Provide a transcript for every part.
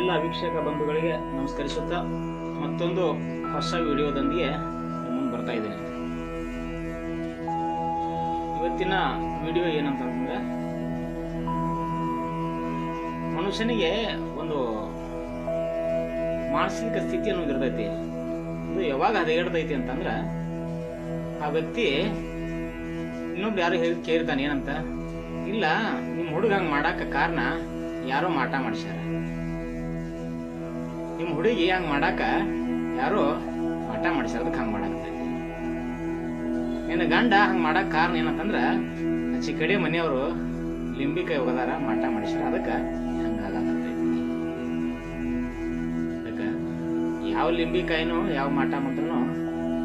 ಎಲ್ಲ ವೀಕ್ಷಕ ಬಂಧುಗಳಿಗೆ ನಮಸ್ಕರಿಸುತ್ತಾ ಮತ್ತೊಂದು ಹೊಸ ವಿಡಿಯೋದೊಂದಿಗೆ ಮುಂದೆ ಬರ್ತಾ ಇದ್ದೀನಿ. ಇವತ್ತಿನ ವಿಡಿಯೋ ಏನಂತಂದ್ರೆ, ಮನುಷ್ಯನಿಗೆ ಒಂದು ಮಾನಸಿಕ ಸ್ಥಿತಿ ಅನ್ನೋದು ಇರ್ತೈತಿ. ಇದು ಯಾವಾಗ ಹದಗೆಡ್ತೈತಿ ಅಂತಂದ್ರೆ, ಆ ವ್ಯಕ್ತಿ ಇನ್ನೊಬ್ರು ಯಾರು ಹೇಳಿ ಕೇಳ್ತಾನೆ ಏನಂತ, ಇಲ್ಲ ನಿಮ್ಮ ಹುಡುಗ ಹಂಗೆ ಮಾಡಕ್ಕೆ ಕಾರಣ ಯಾರೋ ಮಾಟ ಮಾಡಿಸ್ಯಾರ. ನಿಮ್ಮ ಹುಡುಗಿ ಹಂಗ ಮಾಡಾಕ ಯಾರೋ ಮಠ ಮಾಡಿಸೋದಕ್ಕೆ ಹಂಗ ಮಾಡಾಕತ್ತೈತಿ ನಿನ್ನ ಗಂಡ ಹಂಗೆ ಮಾಡೋಕೆ ಕಾರಣ ಏನಂತಂದ್ರ ಆಚೆ ಕಡೆ ಮನೆಯವರು ಲಿಂಬಿಕಾಯಿ ಹೋಗದಾರ ಮಠ ಮಾಡಿಸ್ಯಾರ ಅದಕ್ಕೆ ಹಂಗೆ ಆಗತ್ತೈತಿ ಅದಕ್ಕೆ ಯಾವ ಲಿಂಬಿಕಾಯಿನೂ ಯಾವ ಮಾಟ ಮಂತ್ರನೂ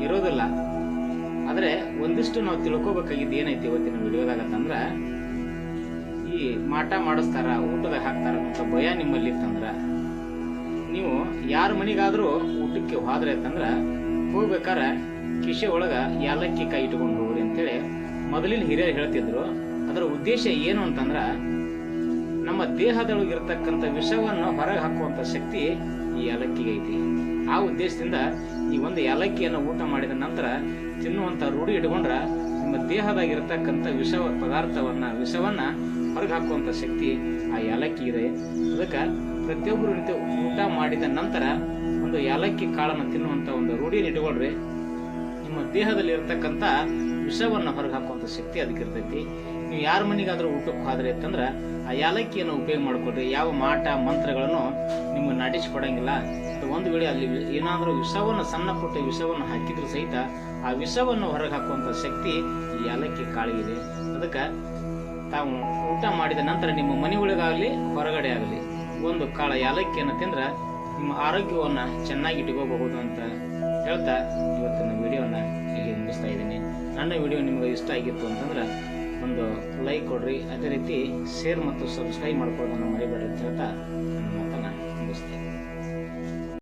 ಇರೋದಿಲ್ಲ. ಆದರೆ ಒಂದಿಷ್ಟು ನಾವು ತಿಳ್ಕೊಬೇಕಾಗಿದ್ದು ಏನೈತಿ ಇವತ್ತಿನ ವಿಡಿಯೋದಾಗ ಅಂತಂದ್ರ, ಈ ಮಾಟ ಮಾಡಿಸ್ತಾರ, ಊಟದಾಗ ಹಾಕ್ತಾರ ಅಂತ ಭಯ ನಿಮ್ಮಲ್ಲಿ ಇತ್ತಂದ್ರ ನೀವು ಯಾರ ಮನೆಗಾದ್ರೂ ಊಟಕ್ಕೆ ಹೋದ್ರೆ ಅಂತಂದ್ರ ಹೋಗ್ಬೇಕಾರೆ ಕಿಶೆ ಒಳಗೆ ಯಾಲಕ್ಕಿ ಕೈ ಇಟ್ಕೊಂಡು ಹೋಗ್ರಿ ಅಂತೇಳಿ ಮೊದಲಿನ ಹಿರಿಯರು ಹೇಳ್ತಿದ್ರು. ಅದರ ಉದ್ದೇಶ ಏನು ಅಂತಂದ್ರೆ ನಮ್ಮ ದೇಹದೊಳಗಿರ್ತಕ್ಕಂಥ ವಿಷವನ್ನು ಹೊರಗೆ ಹಾಕುವಂತ ಶಕ್ತಿ ಈ ಏಲಕ್ಕಿಗೆ ಐತಿ. ಆ ಉದ್ದೇಶದಿಂದ ಈ ಒಂದು ಏಲಕ್ಕಿಯನ್ನು ಊಟ ಮಾಡಿದ ನಂತರ ತಿನ್ನುವಂತ ರೂಢಿ ಇಟ್ಕೊಂಡ್ರ ನಿಮ್ಮ ದೇಹದಾಗಿರ್ತಕ್ಕಂಥ ವಿಷ ಪದಾರ್ಥವನ್ನ, ವಿಷವನ್ನ ಹೊರಗೆ ಹಾಕುವಂತ ಶಕ್ತಿ ಆ ಏಲಕ್ಕಿ ಇದೆ. ಅದಕ್ಕೆ ಪ್ರತಿಯೊಬ್ಬರು ರೀತಿ ಊಟ ಮಾಡಿದ ನಂತರ ಒಂದು ಏಲಕ್ಕಿ ಕಾಳನ್ನು ತಿನ್ನುವಂತ ಒಂದು ರೂಢಿಯನ್ನು ಇಟ್ಕೊಳ್ರಿ ನಿಮ್ಮ ದೇಹದಲ್ಲಿ ಇರತಕ್ಕಂಥ ವಿಷವನ್ನು ಹೊರಗೆ ಹಾಕುವಂಥ ಶಕ್ತಿ ಅದಕ್ಕೆ ಇರ್ತೈತಿ ನೀವು ಯಾರ ಮನೆಗಾದ್ರೂ ಊಟಕ್ಕೆ ಹೋದ್ರೆ ಅಂತಂದ್ರೆ ಆ ಯಾಲಕ್ಕಿಯನ್ನು ಉಪಯೋಗ ಮಾಡಿಕೊಡ್ರಿ ಯಾವ ಮಾಟ, ಮಂತ್ರಗಳನ್ನು ನಿಮ್ಗೆ ನಟಿಸ್ಕೊಡಂಗಿಲ್ಲ. ಅದು ಒಂದು ವೇಳೆ ಅಲ್ಲಿ ಏನಾದರೂ ವಿಷವನ್ನು, ಸಣ್ಣ ಪುಟ್ಟ ವಿಷವನ್ನು ಹಾಕಿದ್ರು ಸಹಿತ ಆ ವಿಷವನ್ನು ಹೊರಗೆ ಹಾಕುವಂಥ ಶಕ್ತಿ ಈ ಯಾಲಕ್ಕಿ ಕಾಳಿಗಿದೆ. ಅದಕ್ಕೆ ತಾವು ಊಟ ಮಾಡಿದ ನಂತರ ನಿಮ್ಮ ಮನೆ ಒಳಗಾಗಲಿ, ಹೊರಗಡೆ ಆಗಲಿ, ಒಂದು ಕಾಳ ಯಾಲಕ್ಕಿಯನ್ನು ತಿಂದ್ರೆ ನಿಮ್ಮ ಆರೋಗ್ಯವನ್ನು ಚೆನ್ನಾಗಿ ಇಟ್ಕೋಬಹುದು ಅಂತ ಹೇಳ್ತಾ ಇವತ್ತಿನ ವಿಡಿಯೋನ ಇಲ್ಲಿ ಮುಗಿಸ್ತಾ ಇದ್ದೀನಿ. ನನ್ನ ವಿಡಿಯೋ ನಿಮಗೆ ಇಷ್ಟ ಆಗಿತ್ತು ಅಂತಂದ್ರೆ ಒಂದು ಲೈಕ್ ಕೊಡ್ರಿ. ಅದೇ ರೀತಿ ಶೇರ್ ಮತ್ತು ಸಬ್ಸ್ಕ್ರೈಬ್ ಮಾಡ್ಕೊಳ್ಳೋದನ್ನು ಮರಿಬೇಡ್ರಿ ಅಂತ ಹೇಳ್ತಾ ನನ್ನ ಮಾತನ್ನು ಮುಗಿಸ್ತೇನೆ.